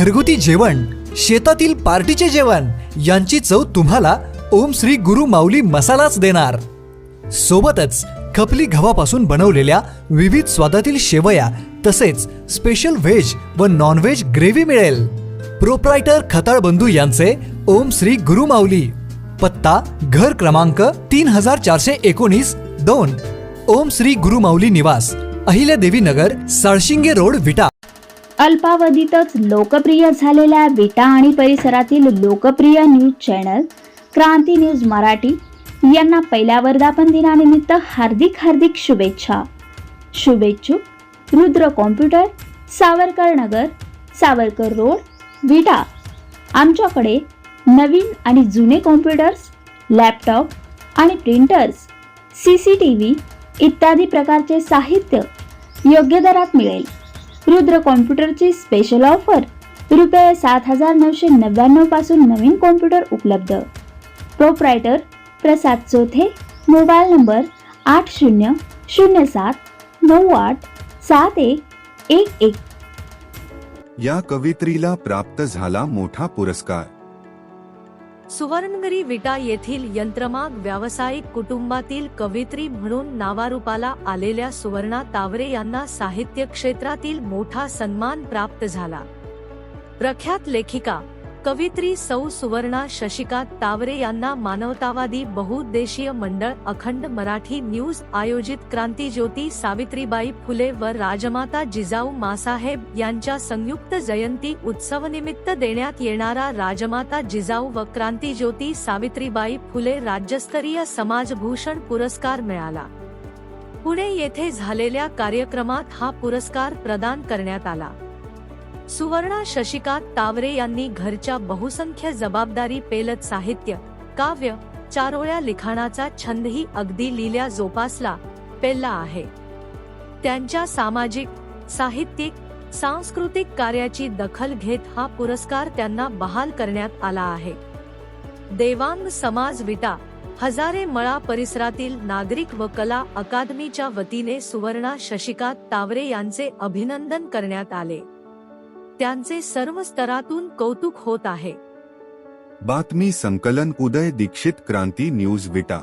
घरगुती जेवण शेतातील पार्टीचे जेवण यांची चव तुम्हाला ओम श्री गुरु माऊली मसालाच देणार. सोबतच खपली गव्हापासून बनवलेल्या विविध स्वादातील शेवया तसेच स्पेशल व्हेज व नॉनव्हेज ग्रेव्ही मिळेल. प्रोप्रायटर खताळ बंधू यांचे ओम श्री गुरु माऊली. पत्ता घर क्रमांक तीन हजार चारशे एकोणीस दोन. ओम श्री गुरु माऊली निवास अहिल्यादेवी नगर साळशिंगे रोड विटा. अल्पावधीतच लोकप्रिय झालेल्या विटा आणि परिसरातील लोकप्रिय news channel Kranti news Marathi यांना पहिल्या वर्धापन दिनानिमित्त हार्दिक हार्दिक शुभेच्छा. शुभेच्छुक रुद्र कॉम्प्युटर सावरकर नगर सावरकर रोड विटा. आमच्याकडे नवीन आणि जुने कॉम्प्युटर्स लॅपटॉप आणि printers C C T V इत्यादी प्रकारचे साहित्य योग्य दरात मिळेल. रुद्र कॉम्प्युटरची स्पेशल ऑफर रुपये सात हजार नऊशे नव्याण्णवपासून नवीन कॉम्प्युटर उपलब्ध. Proprietor Prasad Chothe mobile number आठ शून्य शून्य सात नऊ आठ सात एक एक एक. या कवित्रीला प्राप्त झाला मोठा पुरस्कार. सुवर्णगिरी विटा येथील यंत्रमाग व्यावसायिक कुटुंबातील कवित्री म्हणून नावारूपाला आलेल्या सुवर्णा तावरे यांना साहित्य क्षेत्रातील मोठा सन्मान प्राप्त झाला. प्रख्यात लेखिका कवित्री सौ सुवर्णा शशिका तावरे यांना मानवतावादी बहुउद्देशीय मंडळ अखंड मराठी न्यूज आयोजित क्रांतीज्योती सावित्रीबाई फुले व राजमाता जिजाऊ मासाहेब यांच्या संयुक्त जयंती उत्सवनिमित्त देण्यात येणारा राजमाता जिजाऊ व क्रांतीज्योती सावित्रीबाई फुले राज्यस्तरीय समाजभूषण पुरस्कार मिळाला. पुणे येथे झालेल्या कार्यक्रमात हा पुरस्कार प्रदान करण्यात आला. सुवर्णा शशिकांत तावरे यांनी घरच्या बहुसंख्य जबाबदारी पेलत साहित्य काव्य चारोळ्या लिखाणाचा छंदही अगदी लिल्या जोपासला पेलला आहे. त्यांच्या सामाजिक साहित्यिक सांस्कृतिक कार्याची दखल घेत हा पुरस्कार त्यांना बहाल करण्यात आला आहे. देवांग समाज विटा हजारे मळा परिसरातील नागरिक व कला अकादमीच्या वतीने सुवर्णा शशिकांत तावरे यांचे अभिनंदन करण्यात आले. त्यांचे सर्व स्तरातून कौतुक होत आहे. बातमी संकलन उदय दीक्षित क्रांती न्यूज विटा.